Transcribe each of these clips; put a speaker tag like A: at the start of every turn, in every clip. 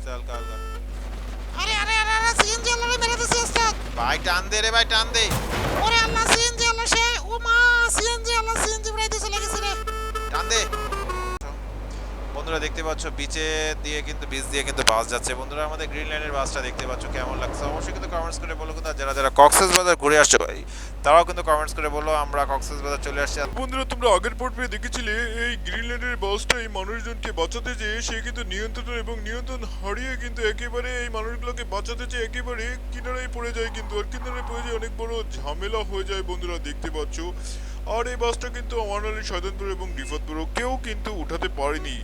A: আস্তে হালকা হালকা
B: আরে আরে আরে আরে সিএনজি আল্লাহরে মেরে দিছে ওস্তাদ
A: ভাই টান দে রে ভাই টান দে।
B: ওরে আল্লাহ সিএনজি আল্লাহ সে। ও মা সিএনজি আল্লাহ সিএনজি উড়াই দিছে চলে গেছে রে।
A: টান দে। বন্ধুরা দেখতে পাচ্ছ বিচে দিয়ে কিন্তু বিচ দিয়ে কিন্তু বাস যাচ্ছে। বন্ধুরা, আমাদের গ্রিন লাইনের বাসটা দেখতে পাচ্ছ, কেমন লাগছে? অবশ্যই কিন্তু কমেন্টস করে বলো কিন্তু যারা যারা কক্সেস বাজার ঘুরে আসছে ভাই, তারাও কিন্তু কমেন্টস করে বলো, আমরা কক্সেস বাজার চলে আসছি।
C: বন্ধুরা, তোমরা আগের পর্বে দেখেছিলে, এই গ্রিনল্যান্ডের বাসটা এই মানুষজনকে বাঁচাতে যেয়ে, সে কিন্তু নিয়ন্ত্রণ এবং নিয়ন্ত্রণ হারিয়ে কিন্তু একেবারে এই মানুষগুলোকে বাঁচাতে চেয়ে একেবারে কিনারায় পড়ে যায় কিন্তু, আর কিনারায় পড়ে যায় অনেক বড় ঝামেলা হয়ে যায় বন্ধুরা, দেখতে পাচ্ছ। আর এই বাসটা কিন্তু আমার শয়তানপুর এবং রিফাতপুরও কেউ কিন্তু উঠাতে পারেনি।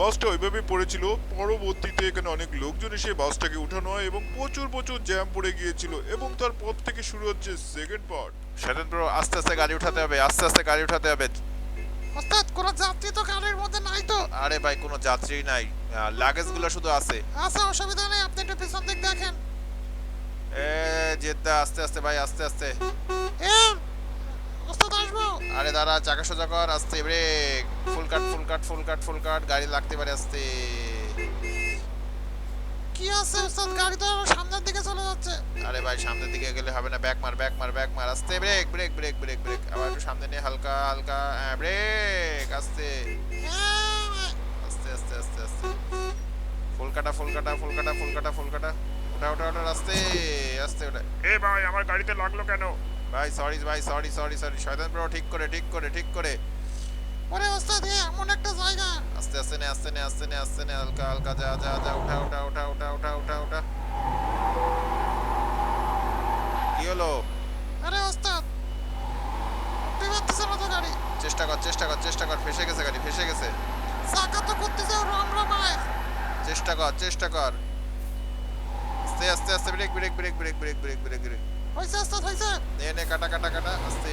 C: বাসটা ওইভাবে পড়েছিল। পরবর্তীতে এখানে অনেক লোকজন এসে বাসটাকে উঠানো হয় এবং প্রচুর প্রচুর জ্যাম পড়ে গিয়েছিল এবং তারপর থেকে শুরু হচ্ছে সেকেন্ড পার্ট
A: শয়তান ব্রো আস্তে আস্তে গাড়ি উঠাতে হবে আস্তে আস্তে গাড়ি উঠাতে হবে।
B: ওস্তাদ কোনো যাত্রী তো গাড়ির মধ্যে নাই তো?
A: আরে ভাই কোনো যাত্রী নাই। লাগেজগুলো শুধু আছে।
B: আচ্ছা অসুবিধা নেই আপনি একটু পিছন দিক দেখেন।
A: এ জেদ্দা আস্তে আস্তে ভাই আস্তে আস্তে।
B: এ আসব
A: আরে দাঁড়া চাকা সোজা কর আস্তে ব্রেক ফুল কাট ফুল কাট ফুল কাট ফুল কাট গাড়ি লাগতে পারে আস্তে।
B: কি আছে ওস্তাদ? গাড়ি তো সামনের দিকে চলে যাচ্ছে।
A: আরে ভাই সামনের দিকে গেলে হবে না। ব্যাক মার ব্যাক মার ব্যাক মার আস্তে brake brake brake brake brake আবার একটু সামনে নিয়ে হালকা হালকা ব্রেক আস্তে।
B: হ্যাঁ,
A: আস্তে আস্তে আস্তে আস্তে। ফুল কাটা ফুল কাটা ফুল কাটা ফুল কাটা ফুল কাটা ওটা ওটা ওটা আস্তে আস্তে ওটা
C: এ ভাই আমার গাড়িতে লাগল কেন?
A: ভাই সরি ভাই সরি সরি সরি শয়তান ব্রো ঠিক করে ঠিক করে ঠিক করে।
B: ওরে ওস্তাদ এ এমন একটা জায়গা।
A: আস্তে আস্তে নে আস্তে নে আস্তে নে আস্তে নে হালকা হালকা যা যা যা উঠা উঠা উঠা উঠা উঠা উঠা উঠা। কি হলো?
B: আরে ওস্তাদ তুই পারতেছে না তো গাড়ি।
A: চেষ্টা কর চেষ্টা কর চেষ্টা কর ফেসে গেছে গাড়ি ফেসে গেছে।
B: চাকা তো করতেছে রম রমায়
A: চেষ্টা কর চেষ্টা কর। আস্তে আস্তে আস্তে brake brake brake brake brake brake brake brake
B: হয়েছে ওস্তাদ হয়েছে
A: নে নে কাটা কাটা কাটা আস্তে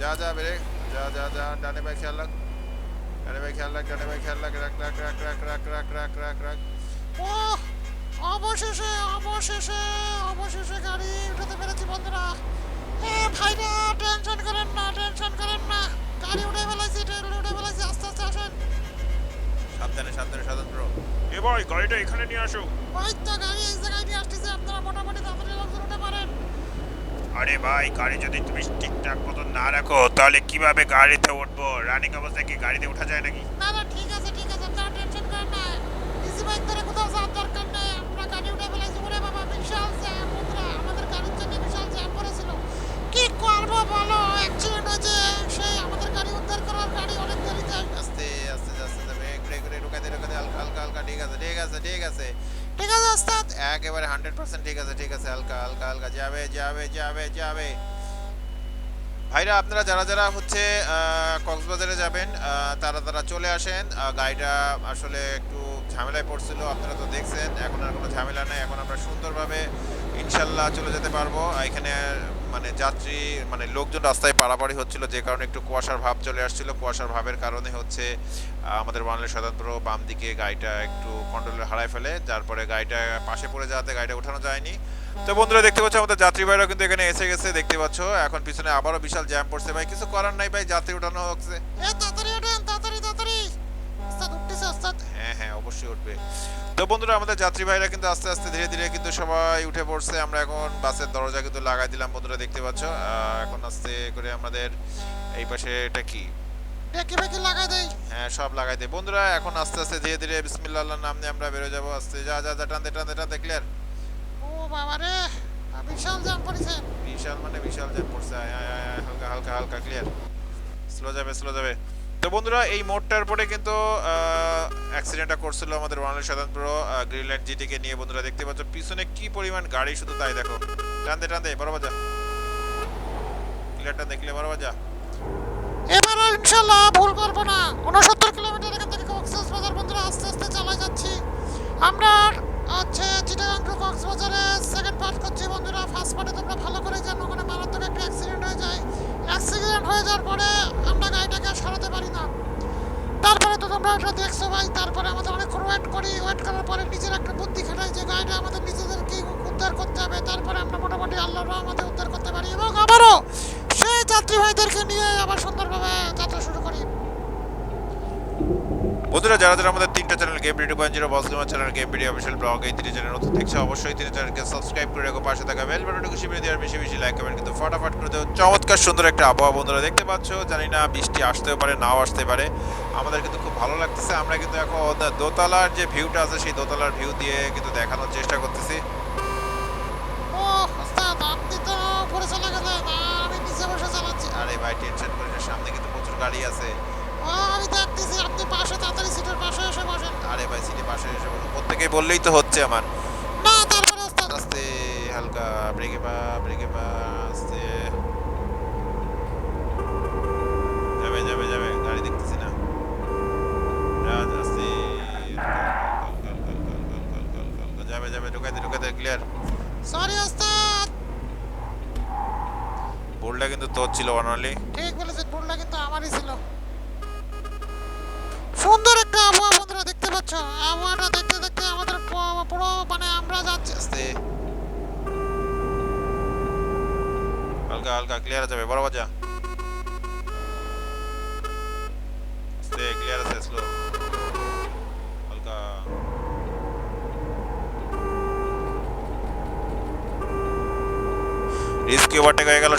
A: যা যা ব্রেক যা যা যা ডানে ভাই খেয়াল রাখ ডানে ভাই খেয়াল রাখ ডানে ভাই খেয়াল রাখ রাখ রাখ রাখ রাখ রাখ রাখ রাখ রাখ রাখ
B: ও অবশেষে অবশেষে অবশেষে গাড়ি উঠাতে পেরেছি বন্ধুরা। এ ভাইরা টেনশন করেন না টেনশন করেন না। গাড়ি উঠে ফেলাইছি ট্রেন উঠে ফেলাইছি আস্তে আস্তে আসেন।
A: সাবধানে সাবধানে সাবধান ব্রো
C: এ ভাই গাড়িটা এখানে নিয়ে আসো।
B: ওই তো গাড়ি এই জায়গায় নিয়ে আসতেছে আপনারা মোটামুটি তাড়াতাড়ি লোকজন উঠে পারেন
C: আরে ভাই গাড়ি যদি তুমি ঠিকঠাক মতো না রাখো তাহলে কীভাবে গাড়িতে উঠবো? রানিং অবস্থায় কি গাড়িতে ওঠা যায় নাকি?
B: না না ঠিক আছে ঠিক আছে আপনারা টেনশন করেন না। ইজি বাইক ধরে কোথাও যাওয়ার দরকার নেই। আমরা গাড়ি উঠে ফেলাইছি ওরে বাবা বিশাল জ্যাম বন্ধুরা। আমাদের গাড়ির জন্য বিশাল জ্যাম পড়েছিল কি করব বলো? অ্যাক্সিডেন্ট হয়েছে। সেই আমাদের গাড়ি উদ্ধার করার গাড়ি অনেক দেরিতে
A: আস্তে আস্তে আস্তে ব্রেক ব্রেক ব্রেক ঢুকাতে ঢুকাতে হালকা হালকা হালকা ঠিক আছে ঠিক আছে ঠিক আছে।
B: ঠিক আছে, ওস্তাদ?
A: একেবারে হান্ড্রেড পার্সেন্ট ঠিক আছে ঠিক আছে, হালকা হালকা হালকা, যাবে যাবে যাবে যাবে। ভাইরা, আপনারা যারা যারা হচ্ছে কক্সবাজারে যাবেন তারা তারা চলে আসেন। গাড়িটা আসলে একটু ঝামেলায় পড়ছিল, আপনারা তো দেখছেন। এখন আর কোনো ঝামেলা নেই। এখন আমরা সুন্দরভাবে ইনশাল্লাহ চলে যেতে পারব। এখানে মানে যাত্রী মানে লোকজন রাস্তায় পারাপাড়ি হচ্ছিল, যে কারণে একটু কুয়াশার ভাব চলে আসছিল। কুয়াশার ভাবের কারণে হচ্ছে আমাদের বাংলাদেশ স্বতন্ত্র বাম দিকে গাড়িটা একটু কন্ট্রোলে হারায় ফেলে। তারপরে গাড়িটা পাশে পড়ে যাওয়াতে গাড়িটা উঠানো যায়নি। তো বন্ধুরা, দেখতে পাচ্ছ আমাদের যাত্রী ভাইরা কিন্তু এখানে এসে গেছে, দেখতে পাচ্ছ। এখন পিছনে আবারও বিশাল জ্যাম পড়ছে। ভাই, কিছু করার নাই ভাই, যাত্রী উঠানো হচ্ছে।
B: তাড়াতাড়ি তাড়াতাড়ি। ওস্তাদ উঠতেছে ওস্তাদ
A: হ্যাঁ হ্যাঁ অবশ্যই উঠবে। তো বন্ধুরা আমাদের যাত্রী ভাইরা কিন্তু আস্তে আস্তে ধীরে ধীরে কিন্তু সবাই উঠে পড়ছে। আমরা এখন বাসের দরজা কিন্তু লাগাই দিলাম বন্ধুরা দেখতে পাচ্ছ। এখন আস্তে করে আমাদের এই পাশে এটা কি?
B: বেঁকে বেঁকে লাগাই দেই।
A: হ্যাঁ সব লাগাই দে বন্ধুরা এখন আস্তে আস্তে ধীরে ধীরে নাম নিয়ে আমরা বেরো যাব। আস্তে যা যা যা টানতে টানতে টানতে ক্লিয়ার
B: ও বাবা রে বিশাল জ্যাম পড়েছে
A: বিশাল মানে বিশাল জ্যাম পড়ছে হালকা হালকা ক্লিয়ার স্লো যাবে স্লো যাবে। তো বন্ধুরা, এই মোড়টার পরে কিন্তু অ্যাক্সিডেন্টটা করছিল আমাদের বাংলাদেশ সাধারণপুর গ্রিনল্যান্ড জিটিকে নিয়ে বন্ধুরা দেখতে পাচ্ছ। পিছনে কি পরিমাণ গাড়ি, শুধু তাই দেখো। টানতে টানতে, বড় বাজা। ক্লিয়ারটা দেখলে বড় বাজা।
B: এবারে ইনশাল্লাহ ভুল করব না। উনসত্তর কিলোমিটার এখান
A: গেম ভিডিও অফিসিয়াল ব্লগ এই তিনটে চ্যানেল নতুন দেখছে অবশ্যই তিন চ্যানেলকে সাবস্ক্রাইব করে রেখো পাশে থাকা বেল বাটনটা খুশি করে দেওয়ার বেশি বেশি লাইক কমেন্ট কিন্তু ফটাফট করে দেও। চমৎকার সুন্দর একটা আবহাওয়া বন্ধুরা দেখতে পাচ্ছ জানি না বৃষ্টি আসতেও পারে নাও আসতে পারে। আমাদের কিন্তু খুব ভালো লাগতেছে আমরা কিন্তু এখন দোতলার যে ভিউটা আছে সেই দোতলার ভিউ দিয়ে কিন্তু দেখানোর চেষ্টা করতেছি।
B: আরে
A: ভাই টেনশন করিস না, সামনে কিন্তু প্রচুর গাড়ি আছে।
B: আপনি পাশে তাড়াতাড়ি সিটের পাশে এসে বসেন।
A: আরে ভাই সিটি পাশে এসে প্রত্যেকেই বললেই তো হচ্ছে আমার।
B: না তারপরে
A: আস্তে হালকা ব্রেকে পা ব্রেকে পা আস্তে। যাবে যাবে যাবে গাড়ি দেখতেছি না। রাজ আস্তে। যাবে যাবে ঢুকাইতে ঢুকাইতে ক্লিয়ার
B: সরি ওস্তাদ।
A: বোল্ডটা কিন্তু তোর ছিল অনলি।
B: ঠিক বলেছেন ভুলটা কিন্তু আমারই ছিল। বন্ধুরা দেখতে পাচ্ছ আবহাওয়াটা দেখতে দেখতে আমাদের প- পুরো মানে আমরা যাচ্ছি।
A: আস্তে। হালকা হালকা ক্লিয়ার যাবে বরাবর যা আস্তে ক্লিয়ার আছে স্লো হালকা। রিস্ক ওভারটেক হয়ে গেল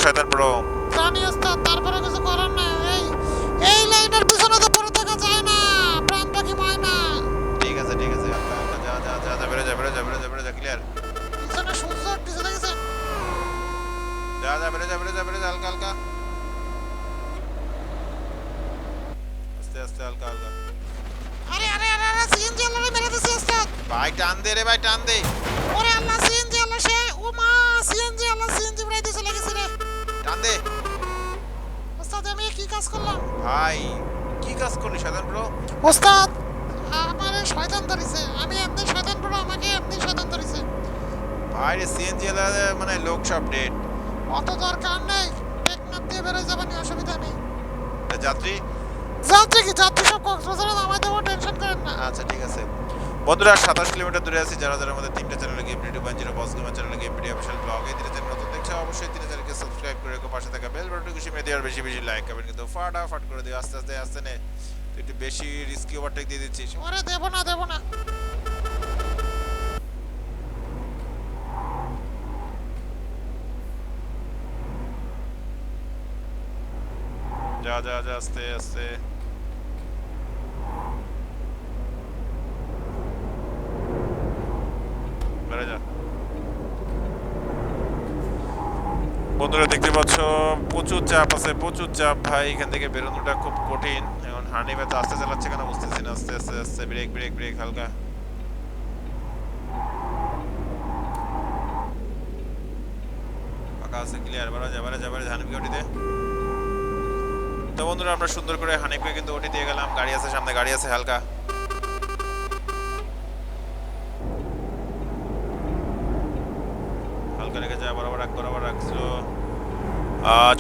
A: যা বেরো যা বেরো যা হালকা হালকা। আস্তে আস্তে হালকা হালকা।
B: আরে আরে আরে আরে সিএনজি আল্লাহরে মেরে দিছে ওস্তাদ
A: ভাই টান দে রে ভাই টান দে।
B: ওরে আল্লাহ সিএনজি আল্লাহ সে ও মা সিএনজি আল্লাহ সিএনজি উড়াইতে চলে গেছে রে।
A: টান দে।
B: ওস্তাদ আমি কি কাজ করলাম?
A: ভাই কি কাজ করলি সাধারণ ব্রো?
B: ওস্তাদ আমার শয়তান ধরেছে। আমি এমনি শয়তান বড় আমাকে এমনি শয়তান ধরেছে।
A: ভাই রে সিএনজি মানে লোক সব ডেট
B: অত দরকার নেই। টেকনাফ দিয়ে বেরোয় যাবেন অসুবিধা নেই।
A: যাত্রী?
B: যাত্রী কি? যাত্রী সব কক্সবাজারে নামাই দেবো টেনশন করেন না।
A: আচ্ছা ঠিক আছে। বন্ধুরা সাতাশ কিলোমিটার দূরে আছি যারা যারা আমাদের তিনটা চ্যানেলে game video point zero boss gamer চ্যানেলে গেম ভিডিও অফিসিয়াল ব্লগ এই তিনটা চ্যানেল নতুন দেখছে অবশ্যই তিনটা চ্যানেলকে সাবস্ক্রাইব করে রেখো পাশে থাকা বেল বাটনটি খুশি মেয়ে দেওয়ার বেশি বেশি লাইক করবেন কিন্তু ফাটাফাট করে দিও আস্তে আস্তে আস্তে নে। একটু বেশি রিস্কি ওভারটেক দিয়ে দিচ্ছিস
B: ওরে দেবো না দেবো না।
A: যা যা যা, আস্তে আস্তে। বন্ধুরা, দেখতে পাচ্ছ, প্রচুর চাপ আছে, প্রচুর চাপ। ভাই, এখান থেকে বেরোনোটা খুব কঠিন। এখন হানি তো আস্তে চালাচ্ছে কেন বুঝতেছি না। আস্তে আস্তে আস্তে ব্রেক ব্রেক ব্রেক হালকা। ফাঁকা আছে ক্লিয়ার বাড়া যা, বাড়া হানিফকে ওটিতে তো বন্ধুরা, আমরা সুন্দর করে হানিফকে কিন্তু ওটি দিয়ে গেলাম। গাড়ি আছে সামনে, গাড়ি আছে হালকা। হালকা রেখে যা বরাবর রাখ বরাবর রাখছিল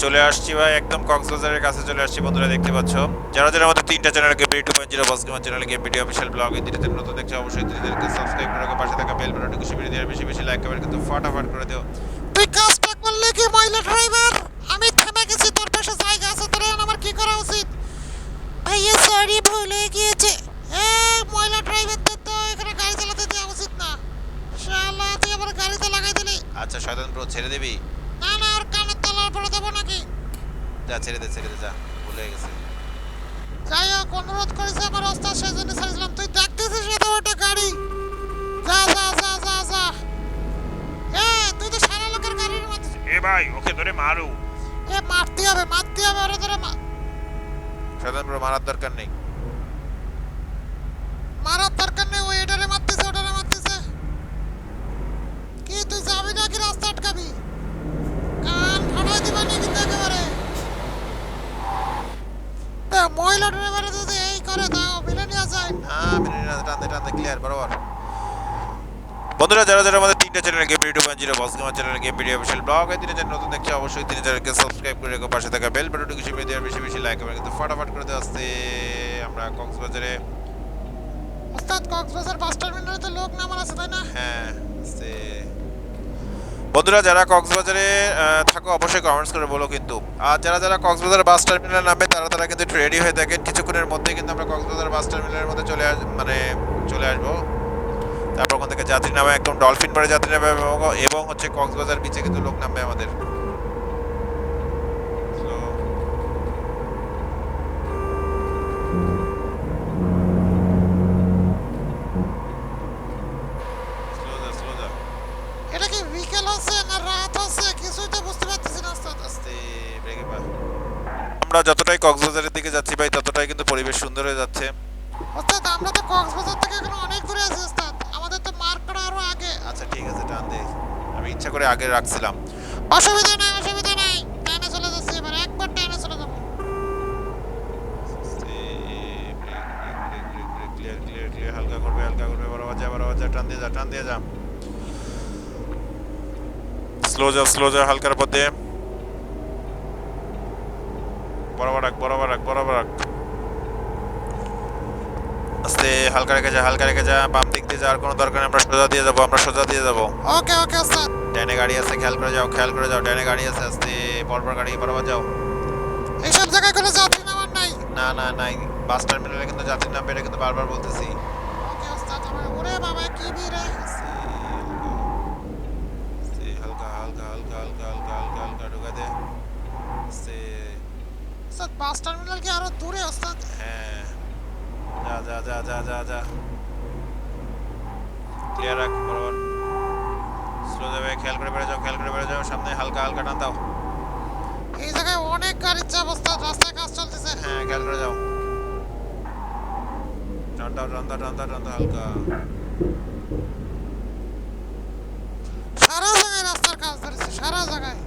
A: চলে আসছি ভাই, একদম কক্সবাজারের কাছে চলে আসছি, বন্ধুরা, দেখতে পাচ্ছ? যারা যারা আমাদের তিনটা channel game video point zero boss gamer channel game video official blog এই তিনটা নতুন দেখছে, অবশ্যই তিনটাকে সাবস্ক্রাইব করে পাশে থাকা বেল বাটনটি খুশি বেশি বেশি লাইক কমেন্ট কিন্তু ফাটাফাট করে দিও
B: তুই কাজটা করলে কি মহিলা ড্রাইভার আমি থেমে গেছি তোর পাশে জায়গা আছে তোর এখন আমার কি করা উচিত ভাইয়া সরি ভুল হয়ে গিয়েছে এ মহিলা ড্রাইভারদের তো এখানে গাড়ি চালাতে দেওয়া উচিত না শালা তুই আবার গাড়িতে লাগাই দিলি
A: আচ্ছা শয়তান ব্রো ছেড়ে দিবি
B: না না ওর কানের তলার পরে দেবো নাকি
A: যা ছেড়ে দে ছেড়ে দে যা ভুলে গেছে।
B: যাই হোক অনুরোধ করেছে আমার রাস্তা সেই জন্য ছাড়ছিলাম তুই দেখতেছিস না তো ওটা গাড়ি? যা যা যা যা যা। এ তুই তো সারা লোকের গাড়ির মধ্যে
A: এ ভাই ওকে ধরে মারু।
B: এ মারতে হবে মারতে হবে ওরে ধরে মা-
A: সাধারণ মারার দরকার নেই
B: মারার দরকার নেই ওই এটারে মারতেছে ওটারে মারতেছে কি তুই যাবি নাকি রাস্তা আটকাবি কান ফাটাই দিবা নি কিন্তু একেবারে তা মহিলা ড্রাইভারে যদি এই করে তাও মিলে নিয়ে যায়
A: হ্যাঁ মিনিট টানতে টানতে ক্লিয়ার বরাবর বন্ধুরা যারা যারা আমাদের তিনটা channel game video point zero boss gamer channel game video official blog এই তিনটা চ্যানেল নতুন দেখছে অবশ্যই তিন চ্যানেলকে সাবস্ক্রাইব করে রেখো পাশে থাকা বেল বাটনটি খুশি মেয়ে দেওয়ার বেশি বেশি লাইক করবেন কিন্তু ফাটাফাট করে দিয়ে আসতে আমরা কক্সবাজারে
B: ওস্তাদ কক্সবাজার বাস টার্মিনালে তো লোক নামার আছে তাই না?
A: হ্যাঁ আসতে বন্ধুরা যারা কক্সবাজারে থাকো অবশ্যই কমেন্টস করে বলো কিন্তু। আর যারা যারা কক্সবাজার বাস টার্মিনাল নামবে তারা তারা কিন্তু রেডি হয়ে থাকেন কিছুক্ষণের মধ্যেই কিন্তু আমরা কক্সবাজার বাস টার্মিনালের মধ্যে চলে আস মানে চলে আসব। তারপর ওখান থেকে যাত্রী নামে একদম ডলফিন পাড়ে যাত্রী নামে এবং- হচ্ছে কক্সবাজার বিচে কিন্তু লোক নামবে আমাদের। So, slow
B: আগে
A: রাখছিলাম।
B: অসুবিধা নাই অসুবিধা নাই। টাইনে চলে যাচ্ছি এবার একবার টাইনে চলে যাব।
A: ক্লিয়ার ক্লিয়ার ক্লিয়ার হালকা করবে হালকা করবে বরাবর যা বরাবর যা টান দিয়ে যা টান দিয়ে যা। স্লো যা স্লো যা হালকার পথে বরাবর রাখ বরাবর রাখ বরাবর রাখ। আস্তে হালকা রেখে যা হালকা রেখে যা বাম দিক দিয়ে যাওয়ার কোনো দরকার নেই আমরা সোজা দিয়ে যাব আমরা সোজা দিয়ে যাব।
B: ওকে ওকে ওস্তাদ।
A: ডাইনে গাড়ি আছে খেয়াল করে যাও খেয়াল করে যাও ডাইনে গাড়ি আছে আস্তে পরপর গাড়ি বরাবর যাও।
B: এইসব জায়গায় কোনো যাত্রী নামার নাই।
A: না না নাই। বাস টার্মিনালে কিন্তু যাত্রীর নাম এটা কিন্তু বারবার বলতেছি।
B: ওকে ওস্তাদ আমার ওরে বাবা কি ভিড়
A: হালকা হালকা হালকা হালকা হালকা হালকা হালকা ঢুকা দে। আস্তে
B: ওস্তাদ বাস টার্মিনাল কি আরও দূরে ওস্তাদ?
A: হ্যাঁ। যা যা যা যা যা যা। ক্লিয়ার রাখ বরাবর। স্লো যাবে খেয়াল করে বেড়ে যাও খেয়াল করে বেড়ে যাও সামনে হালকা হালকা টান দাও।
B: এই জায়গায় অনেক গাড়ির চাপ ওস্তাদ রাস্তায় কাজ চলতেছে।
A: হ্যাঁ খেয়াল করে যাও। টান দাও টান দাও টান দাও টান দাও হালকা।
B: সারা জায়গায় রাস্তার কাজ ধরেছে সারা জায়গায়।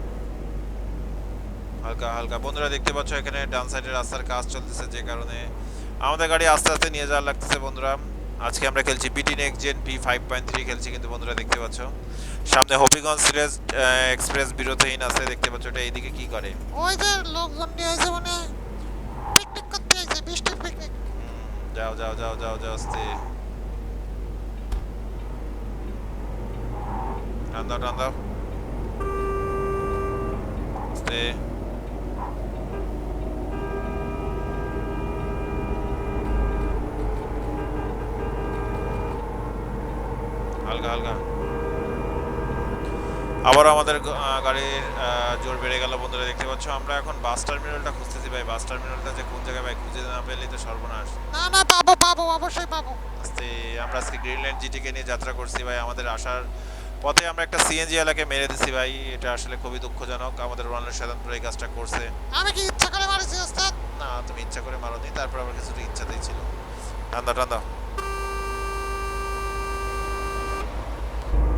A: হালকা হালকা। বন্ধুরা দেখতে পাচ্ছ এখানে ডান সাইডে রাস্তার কাজ চলতেছে যে কারণে। আমাদের গাড়ি আস্তে আস্তে নিয়ে যাওয়ার লাগতেছে বন্ধুরা। আজকে আমরা খেলছি BT next gen P five point three খেলছি কিন্তু বন্ধুরা দেখতে পাচ্ছ। সামনে হবিগঞ্জ সিরিজ এক্সপ্রেস বিরতিহীন আছে দেখতে পাচ্ছ এটা এইদিকে কি করে।
B: ওই যে লোকজন নিয়ে এসে মানে পিকনিক করতে এসে বৃষ্টির পিকনিক
A: যাও যাও যাও যাও যাও আস্তে টান দাও টান দাও। আস্তে হালকা হালকা। আবার আমাদের গাড়ির জোর বেড়ে গেল বন্ধুরা দেখতে পাচ্ছ? আমরা এখন বাস টার্মিনালটা খুঁজতেছি ভাই। বাস টার্মিনালটা যে কোন জায়গায় ভাই খুঁজে না পেলেই তো সর্বনাশ।
B: না না পাবো পাবো অবশ্যই পাবো।
A: আস্তে আমরা আজকে গ্রিনল্যান্ড জিটিকে নিয়ে যাত্রা করছি ভাই। আমাদের আসার পথে আমরা একটা সিএনজি এলাকায় মেরে দিছি ভাই। এটা আসলে খুবই দুঃখজনক। আমাদের রোনাল্ড সাধারণত এই কাজটা করছে।
B: আমি কি ইচ্ছা করে মারিছি ওস্তাদ?
A: না তুমি ইচ্ছা করে মারোনি। তারপর আবার কিছুটা ইচ্ছাতেই ছিল। টান্দা টান্দা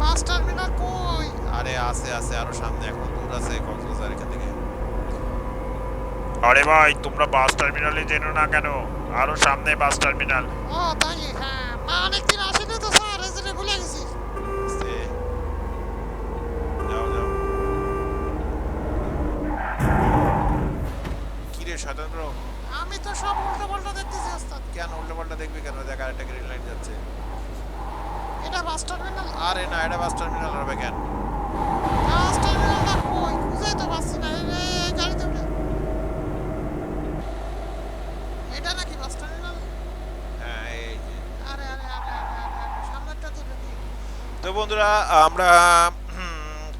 B: বাস টার্মিনাল কই?
A: আরে আছে আছে আরও সামনে এখন দূর আছে কক্সবাজার এখান থেকে। আরে ভাই তোমরা বাস টার্মিনালে জেনো না কেন আরও সামনে বাস টার্মিনাল।
B: ও তাই? হ্যাঁ না অনেকদিন আসেনি তো স্যার এই জন্য ভুলে গেছি।
A: আস্তে যাও যাও। কি রে ব্রো?
B: আমি তো সব উল্টো পাল্টা দেখতেছি ওস্তাদ
A: কেন উল্টো পাল্টা দেখবি কেন? দেখ আরেকটা গ্রিন লাইট যাচ্ছে।
B: এটা বাস টার্মিনাল
A: আরে না এটা বাস টার্মিনাল হবে কেন?
B: বাস টার্মিনালটা কই? খুঁজেই তো পাচ্ছি না। রে, গাড়িতে উঠে। এটা নাকি বাস টার্মিনাল
A: হ্যাঁ এই যে।
B: আরে আরে আরে আরে আরে, আরে সামনেরটা তো
A: তো বন্ধুরা আমরা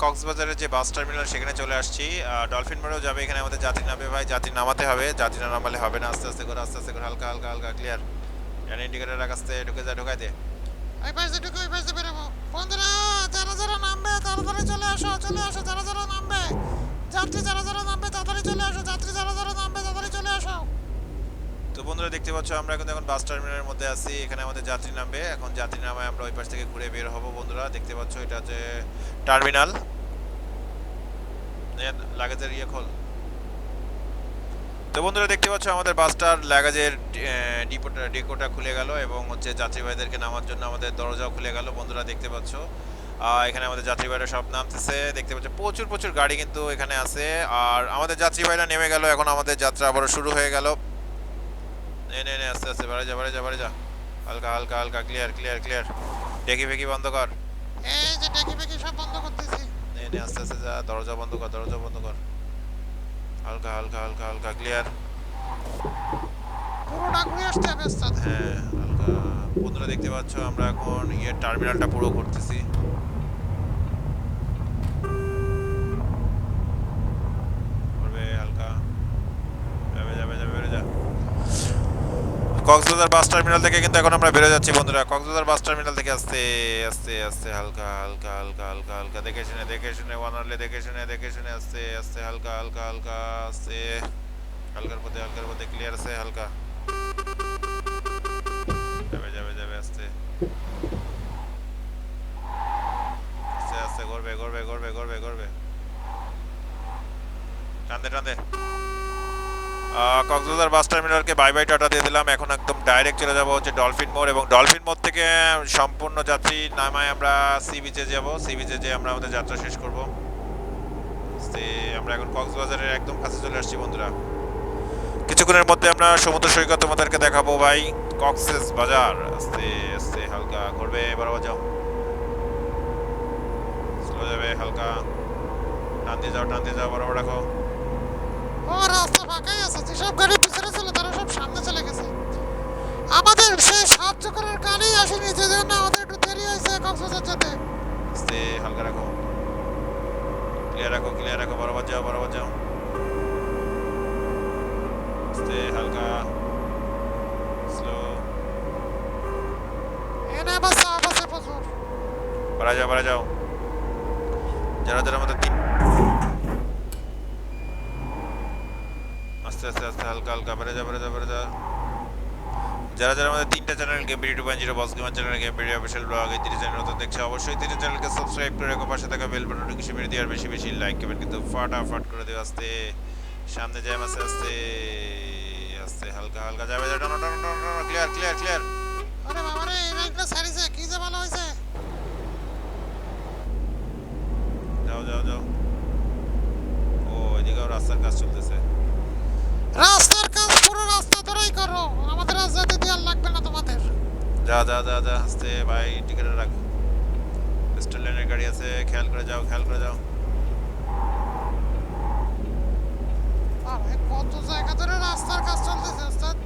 A: কক্সবাজারের যে বাস টার্মিনাল সেখানে চলে আসছি। ডলফিন মোড়েও যাবে এখানে আমাদের যাত্রী নামবে ভাই। যাত্রী নামাতে হবে। যাত্রী না নামালে হবে না। আস্তে আস্তে করে আস্তে আস্তে করে হালকা হালকা হালকা ক্লিয়ার ইন্ডিকেটার আস্তে ঢুকে যা ঢুকাই দে।
B: ওই পাশে ঢুকে ওই বেরোবো। বন্ধুরা, যারা যারা নামবে, তাড়াতাড়ি চলে আসো চলে আসো, যারা যারা নামবে। যাত্রী যারা যারা নামবে, তাড়াতাড়ি চলে আসো, যাত্রী যারা যারা নামবে, তাড়াতাড়ি চলে আসো।
A: তো বন্ধুরা, দেখতে পাচ্ছ, আমরা কিন্তু এখন বাস টার্মিনালের মধ্যে আছি। এখানে আমাদের যাত্রী নামবে। এখন যাত্রী নামায় আমরা ওই পাশ থেকে ঘুরে বের হব বন্ধুরা। দেখতে পাচ্ছ, এটা হচ্ছে টার্মিনাল লাগেজের ইয়ে খোল। তো বন্ধুরা দেখতে পাচ্ছ আমাদের বাসটার লাগেজের ডিপোটা ডেকোটা খুলে গেল এবং হচ্ছে যাত্রীবাহীদেরকে নামার জন্য আমাদের দরজাও খুলে গেল। বন্ধুরা দেখতে পাচ্ছ এখানে আমাদের যাত্রীবাহীরা সব নামতেছে। দেখতে পাচ্ছ প্রচুর প্রচুর গাড়ি কিন্তু এখানে আছে। আর আমাদের যাত্রীবাহীরা নেমে গেল এখন আমাদের যাত্রা আবারও শুরু হয়ে গেল। নে নে নে আস্তে আস্তে বাড়ে যা বাড়ে যা বাড়ে যা। হালকা হালকা হালকা ক্লিয়ার ক্লিয়ার ক্লিয়ার ডেকি ফেকি বন্ধ কর।
B: এই যে ডেকি বেকি সব বন্ধ করতেছি।
A: নে নে আস্তে আস্তে যা দরজা বন্ধ কর দরজা বন্ধ কর। হালকা হালকা হালকা হালকা ক্লিয়ার
B: পুরোটা ঘুরে আসছে
A: হ্যাঁ হালকা। বন্ধুরা দেখতে পাচ্ছ আমরা এখন ইয়ে টার্মিনালটা পুরো করতেছি করবে হালকা যাবে যাবে যাবে বেরো যা কক্সবাজার বাস টার্মিনাল থেকে কিন্তু এখন আমরা বেরো যাচ্ছি, বন্ধুরা। কক্সবাজার বাস টার্মিনাল থেকে আস্তে আস্তে আস্তে, হালকা হালকা হালকা হালকা হালকা, দেখে শুনে দেখে শুনে ওয়ানারলে দেখে শুনে দেখে শুনে, আস্তে আস্তে, হালকা হালকা হালকা, আস্তে। হালকার পথে হালকার পথে ক্লিয়ার আছে হালকা। যাবে যাবে যাবে, আস্তে। আস্তে আস্তে, করবে করবে করবে করবে করবে। টানতে টানতে। কক্সবাজার বাস টার্মিনালকে বাই বাই টাটা দিয়ে দিলাম। এখন একদম ডাইরেক্ট চলে যাব হচ্ছে ডলফিন মোড় এবং ডলফিন মোড় থেকে সম্পূর্ণ যাত্রী নামায় আমরা সি বিচে যাব। সি বিচে যেয়ে আমরা আমাদের যাত্রা শেষ করব। আমরা এখন কক্সবাজারের একদম কাছে চলে আসছি বন্ধুরা। কিছুক্ষণের মধ্যে আমরা সমুদ্র সৈকত তোমাদেরকে দেখাবো ভাই। কক্সেস বাজার আস্তে আস্তে, হালকা করবে বরাবর যাও। স্লো যাবে, হালকা। টান দিয়ে যাও, টান দিয়ে যাও, বরাবর রাখো।
B: ও রাস্তা ফাঁকাই আছে যেসব গাড়ি পিছনে ছিল তারা সব সামনে চলে গেছে। আমাদের সেই সাহায্য করার গাড়ি আসেনি যে জন্য আমাদের একটু দেরি হয়েছে কক্সবাজার যেতে।
A: আস্তে হালকা রাখো। ক্লিয়ার রাখো ক্লিয়ার রাখো বরাবর যাও বরাবর যাও। আস্তে হালকা। স্লো
B: এনে বাস আছে প্রচুর
A: বাড়া যাও বাড়া যাও। যারা যারা আমাদের তিন আস্তে আস্তে আস্তে হালকা হালকা বেড়ে যা বেড়ে যা বেড়ে যা। যারা যারা আমাদের তিনটা channel game video two point zero boss gamer channel game video official blog এই তিনটে চ্যানেল নতুন দেখছে অবশ্যই তিনটে চ্যানেলকে সাবস্ক্রাইব করে রেখো পাশে থাকা বেল বাটনটি কিছু মেরে দিয়ে আর বেশি বেশি লাইক করবেন কিন্তু ফাটাফাট করে দেবে আস্তে। সামনে যায় আস্তে আস্তে আস্তে হালকা হালকা যাবে যা টানো টানো টানো ক্লিয়ার ক্লিয়ার ক্লিয়ার
B: আরে বাবা রে বাইকটা সারিছে কি যে ভালো হয়েছে।
A: যাও যাও যাও। ও এদিকেও রাস্তার কাজ চলতেছে
B: রাস্তার কাজ পুরো রাস্তা ধরেই করো আমাদের আজ যেতে দেওয়ার লাগবে না তোমাদের।
A: যা যা যা যা আস্তে ভাই টিকিট রাখ। স্টেট লাইনের গাড়ি আছে খেয়াল করে যাও খেয়াল করে যাও।
B: আরে কত জায়গা ধরে রাস্তার কাজ চলতেছে ওস্তাদ।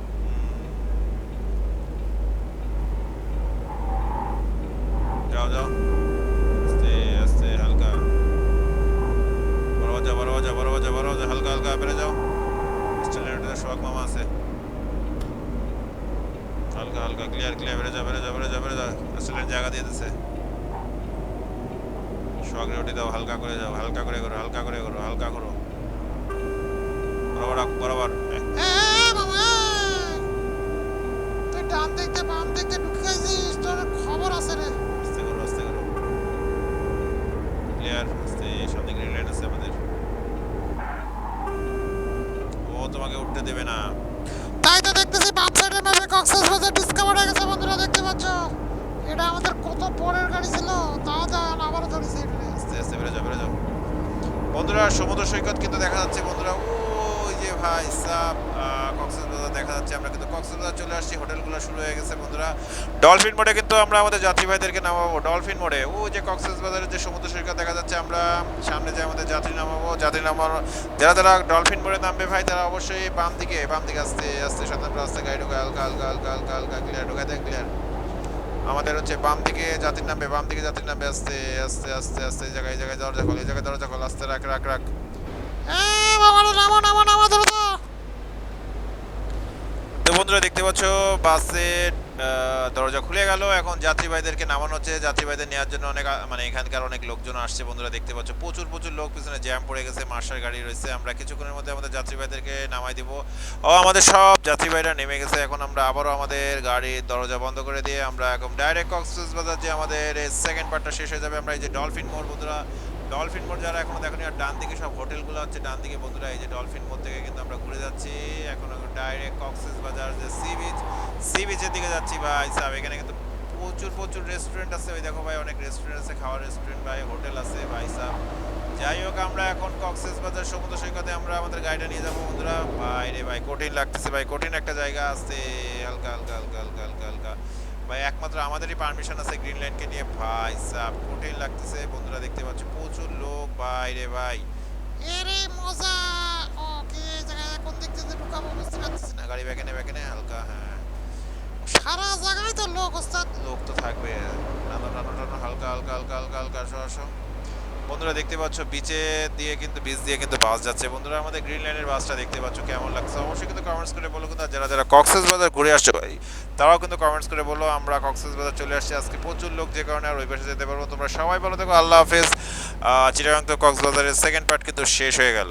A: যাও যাও। আস্তে আস্তে হালকা। বড় বাজা বড় বাজা বড় বাজা বড় বাজা হালকা হালকা বেড়ে যাও। স্টেট লাইনটাতে সোহাগ মামা আছে। হালকা হালকা ক্লিয়ার ক্লিয়ার বেড়ে যা বেড়ে যা বেড়ে যা বেড়ে যা লাইন জায়গা দিয়ে দিছে। সোহাগ রুটি দাও হালকা করে যাও হালকা করে করো হালকা করে করো হালকা করো। বরাবর বরাবর। এ,
B: এ তুই ডান দিক বাম দিক তোর খবর আছে রে।
A: আস্তে করো আস্তে করো। ক্লিয়ার আস্তে সামনে গ্রিন লাইন আছে আমাদের। ও তোমাকে উঠতে দেবে না।
B: এটা আমাদের কত পরের গাড়ি ছিল? তাও যান আবারও ধরেছে
A: আস্তে। আস্তে বেরো যাও বেরো যাও। বন্ধুরা, সমুদ্র সৈকত কিন্তু দেখা যাচ্ছে, বন্ধুরা। ওই যে ভাই সাপ কক্সবাজার দেখা যাচ্ছে। আমরা কিন্তু কক্সবাজার চলে আসছি। হোটেলগুলো শুরু হয়ে গেছে, বন্ধুরা। ডলফিন মোড়ে কিন্তু আমরা আমাদের যাত্রী ভাইদেরকে নামাবো। ডলফিন মোড়ে। ও যে কক্সবাজারের যে সমুদ্র সৈকত দেখা যাচ্ছে, আমরা সামনে যে আমাদের যাত্রী নামাবো, যাত্রী নামানো যারা যারা ডলফিন মোড়ে নামবে ভাই, তারা অবশ্যই বাম দিকে বাম দিকে আস্তে আস্তে সাধারণ রাস্তা গাড়ি ঢোকা হালকা হালকা হালকা হালকা হালকা ক্লিয়ার ঢোকা দেয় ক্লিয়ার আমাদের হচ্ছে বাম দিকে যাত্রীর নামবে বাম দিকে যাত্রীর নামবে আস্তে আস্তে আস্তে আস্তে এই জায়গায় এই জায়গায় দরজা খোল এই জায়গায় দরজা খোল আস্তে রাখ রাখ রাখ।
B: তো।
A: বন্ধুরা দেখতে পাচ্ছ আহ, দরজা খুলে গেল। এখন যাত্রীবাহীদেরকে নামানো হচ্ছে। যাত্রীবাহীদের নেওয়ার জন্য অনেক মানে এখানকার অনেক লোকজন আসছে। বন্ধুরা দেখতে পাচ্ছ, প্রচুর প্রচুর লোক পিছনে জ্যাম পড়ে গেছে, মার্শাল গাড়ি রয়েছে। আমরা কিছুক্ষণের মধ্যে আমাদের যাত্রীবাহীদেরকে নামাই দিব। ও, আমাদের সব যাত্রীবাহীরা নেমে গেছে। এখন আমরা আবারও আমাদের গাড়ির দরজা বন্ধ করে দিয়ে আমরা এখন ডাইরেক্ট কক্সবাজার যে আমাদের সেকেন্ড পার্টটা শেষ হয়ে যাবে। আমরা এই যে ডলফিন মোড় বন্ধুরা ডলফিন মোড় যারা এখনও দেখেনি, আর ডান দিকে সব হোটেলগুলো হচ্ছে, ডান দিকে বন্ধুরা এই যে ডলফিন মোড় থেকে কিন্তু আমরা ঘুরে যাচ্ছি। এখন ডাইরেক্ট কক্সেস বাজার যে সি বিচ সি বিচের দিকে যাচ্ছি ভাই সাহেব। এখানে কিন্তু প্রচুর প্রচুর রেস্টুরেন্ট আছে ওই দেখো ভাই, অনেক রেস্টুরেন্ট আছে, খাওয়ার রেস্টুরেন্ট ভাই, হোটেল আছে ভাই সাহেব। যাই হোক, আমরা এখন কক্সেস বাজার সমুদ্র সৈকতে আমরা আমাদের গাড়িটা নিয়ে যাব বন্ধুরা। ভাই রে ভাই, কঠিন লাগতেছে ভাই, কঠিন একটা জায়গা আছে। হালকা হালকা হালকা হালকা হালকা হালকা। ভাই, একমাত্র আমাদেরই পারমিশন আছে গ্রিন লাইনকে নিয়ে। ভাই, সাব কঠিন লাগতেছে। বন্ধুরা দেখতে পাচ্ছ, প্রচুর লোক। ভাই রে ভাই।
B: এরে মজা! ও কি এই জায়গায় কোন দিক থেকে ঢুকাবো, বুঝতে পারছি না।
A: গাড়ি ব্যাকেনে ব্যাকেনে হালকা হ্যাঁ।
B: সারা জায়গায় তো লোক, ওস্তাদ।
A: লোক তো থাকবে। টানো টানো টানো হালকা হালকা হালকা হালকা হালকা আসো। বন্ধুরা দেখতে পাচ্ছ বিচে দিয়ে কিন্তু বিচ দিয়ে কিন্তু বাস যাচ্ছে। বন্ধুরা, আমাদের গ্রিন লাইনের বাসটা দেখতে পাচ্ছ, কেমন লাগছে? অবশ্যই কিন্তু কমেন্টস করে বলো কিন্তু যারা যারা কক্সেস বাজার ঘুরে আসছে ভাই, তারাও কিন্তু কমেন্টস করে বলো, আমরা কক্সেস বাজার চলে আসছি। আজকে প্রচুর লোক যে কারণে আর ওই পাশে যেতে পারব তোমরা সবাই ভালো দেখো আল্লাহ হাফেজ। চিটাগাং তো কক্সবাজারের সেকেন্ড পার্ট কিন্তু শেষ হয়ে গেল।